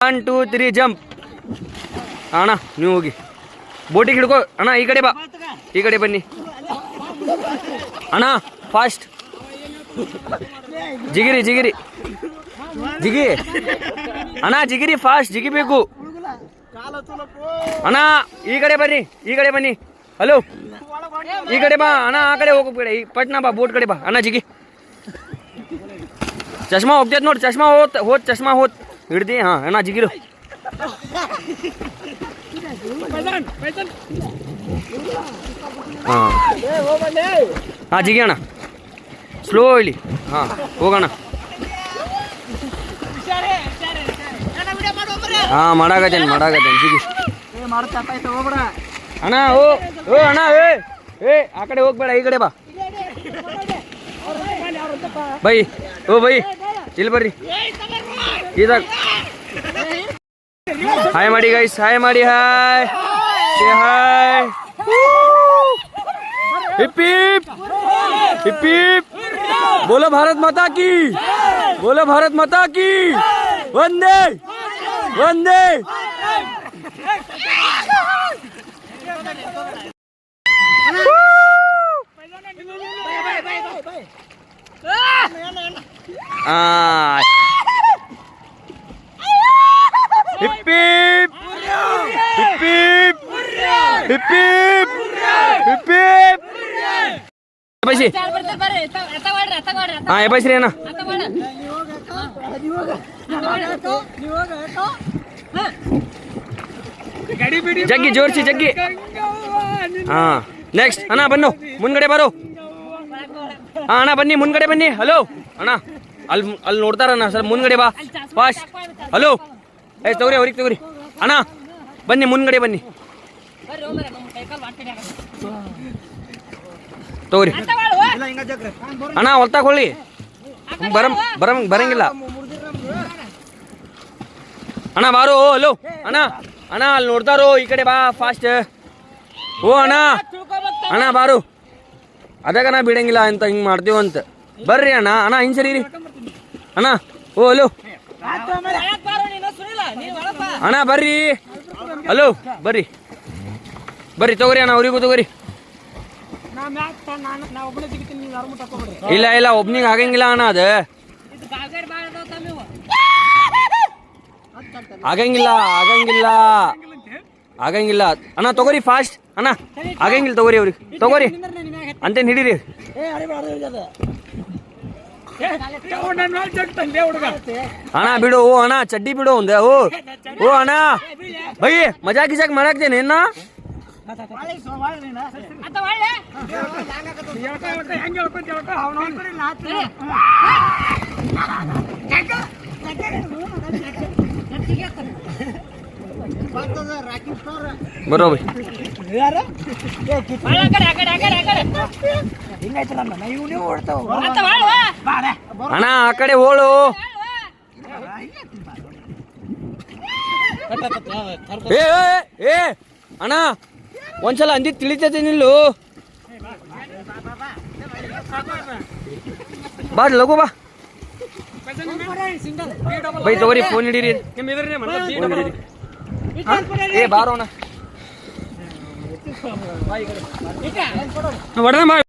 One two three jump ಅಣ್ಣ ನೀವು ಹೋಗಿ ಬೋಟಿಗೆ ಹಿಡ್ಕೋ ಅಣ್ಣ ಈ ಕಡೆ ಬಾ ಈ ಕಡೆ ಬನ್ನಿ ಅಣ್ಣ ಫಾಸ್ಟ್ ಜಿಗಿರಿ ಜಿಗಿರಿ ಜಿಗಿ ಅಣ್ಣ ಜಿಗಿರಿ ಫಾಸ್ಟ್ ಜಿಗಿಬೇಕು ಅಣ್ಣ ಈ ಕಡೆ ಬನ್ನಿ ಈ ಕಡೆ ಬನ್ನಿ ಹಲೋ ಈ ಕಡೆ ಬಾ ಅಣ್ಣ ಆ ಕಡೆ ಹೋಗ್ಬೇಡ ಈ ಪಟ್ನಾ ಬಾ ಬೋಟ್ ಕಡೆ ಬಾ ಅಣ್ಣ ಜಿಗಿ ಚಶ್ಮಾ ಹೋಗ್ತೈತೆ ನೋಡಿ ಚಶ್ಮಾ ಹೋತ್ ಹೋತ್ ಚಶ್ಮಾ ಹೋತ್ ಹಿಡ್ದಿ ಹಾ ಅಣ್ಣ ಜಿಗಿರು ಹಾಂ. ಹಾಂ ಜಿಗಿ ಅಣ್ಣ. ಸ್ಲೋ ಇಲ್ಲಿ ಹಾಂ ಹೋಗೋಣ ಹಾಂ ಮಾಡಾಗತ್ತೇನೆ ಮಾಡಾಗತ್ತೇನೆ ಜಿಗಿ. ಅಣ್ಣ ಓ ಓ ಅಣ್ಣ ಏ ಏ ಆ ಕಡೆ ಹೋಗ್ಬೇಡ ಈ ಕಡೆ ಬಾ. Bye oh bye. ಇಲ್ಲಿ ಬರ್ರಿ ಇದಾಗ ಹಾಯ್ ಮಾಡಿ ಗೈಸ್ ಹಾಯ್ ಮಾಡಿ hi hi hip hip hip hip बोलो भारत माता की बोलो भारत माता की वंदे वंदे Ah. Hip hip. Hip hip. Hip hip. Hip hip. पैसे ಹಾ ಎ ಬೈಸ್ರಿ ಅಣ್ಣ ಜಗ್ಗಿ ಜೋರ್ಸಿ ಜಗ್ಗಿ ಹಾ ನೆಕ್ಸ್ಟ್ ಅಣ್ಣ ಬನ್ನು ಮುಂದ್ಗಡೆ ಬರೋ ಹಾ ಅಣ್ಣ ಬನ್ನಿ ಮುಂದ್ಗಡೆ ಬನ್ನಿ ಹಲೋ ಅಣ್ಣ ಅಲ್ಲಿ ಅಲ್ಲಿ ನೋಡ್ತಾರಣ್ಣ ಸರ್ ಮುಂದ್ಗಡೆ ಬಾ. Fast hello? ಏ ತಗೋರಿ ಅವ್ರಿಗೆ ತಗೋರಿ. ಅಣ್ಣ ಬನ್ನಿ ಮುಂದ್ಗಡೆ ಬನ್ನಿ. ತಗೋರಿ. ಅಣ್ಣ ಹೊಲ್ತಾಕೊಳ್ಳಿ ಬರಂ ಬರಂ ಬರಂಗಿಲ್ಲ. ಅಣ್ಣ ಬಾರೋ ಹಲೋ. ಅಣ್ಣ ಅಣ್ಣ ಅಲ್ಲಿ ನೋಡ್ತಾರೋ ಈ ಕಡೆ ಬಾ ಫಾಸ್ಟ್ ಓ ಅಣ್ಣ. ಅಣ್ಣ ಬಾರು. ಅದಾಗ ನಾ ಬಿಡಂಗಿಲ್ಲ ಅಂತ ಹಿಂಗೆ ಮಾಡ್ತೀವಂತ. ಬರ್ರಿ ಅಣ್ಣ. ಅಣ್ಣ ಹಿಂಗೆ ಸರಿ ಅಣ್ಣ, ಓ ಹಲೋ ಅಣ್ಣ, ಬರ್ರಿ. ಹಲೋ ಬರ್ರಿ. ಬರ್ರಿ, ತಗೋರಿ ಅಣ್ಣ, ಅವ್ರಿಗೂ ತಗೋರಿ. ಇಲ್ಲ ಇಲ್ಲ, ಒಬ್ನಿಗೆ ಆಗಂಗಿಲ್ಲ ಅಣ್ಣ ಅದು. ಆಗಂಗಿಲ್ಲ ಆಗಂಗಿಲ್ಲ. ಆಗಂಗಿಲ್ಲ. ಅಣ್ಣ, ತಗೋರಿ ಫಾಸ್ಟ್ ಅಣ್ಣ, ಆಗಂಗಿಲ್ಲ, ತಗೋರಿ ಅವ್ರಿಗೆ. ತಗೋರಿ. ಅಂತೇನು ಹಿಡೀರಿ. ಅಣ್ಣ ಬಿಡು ಓ ಅಣ್ಣ ಚಡ್ಡಿ ಬಿಡು ಒಂದೆ ಓ ಓ ಅಣ್ಣ ಬೈ ಮಜಾ ಗಿಜಾಕ್ ಮಾಡಾಕ್ತೇನೆ ಇನ್ನ ಬರೋ ಬೈ ಅಣ್ಣ? ಆ ಕಡೆ ಹೋಳು. ಏ ಏ, ಅಣ್ಣ ಒಂದ್ಸಲ ಅಂದಿ ತಿಳಿತೈತೆ ನಿಲ್ಲು. ಬಾ ಲಗು ಬಾ. ಬೈ ತಗೋರಿ ಫೋನ್ ಹಿಡೀರಿ? ಏ ಬಾರೋ ಅಣ್ಣ.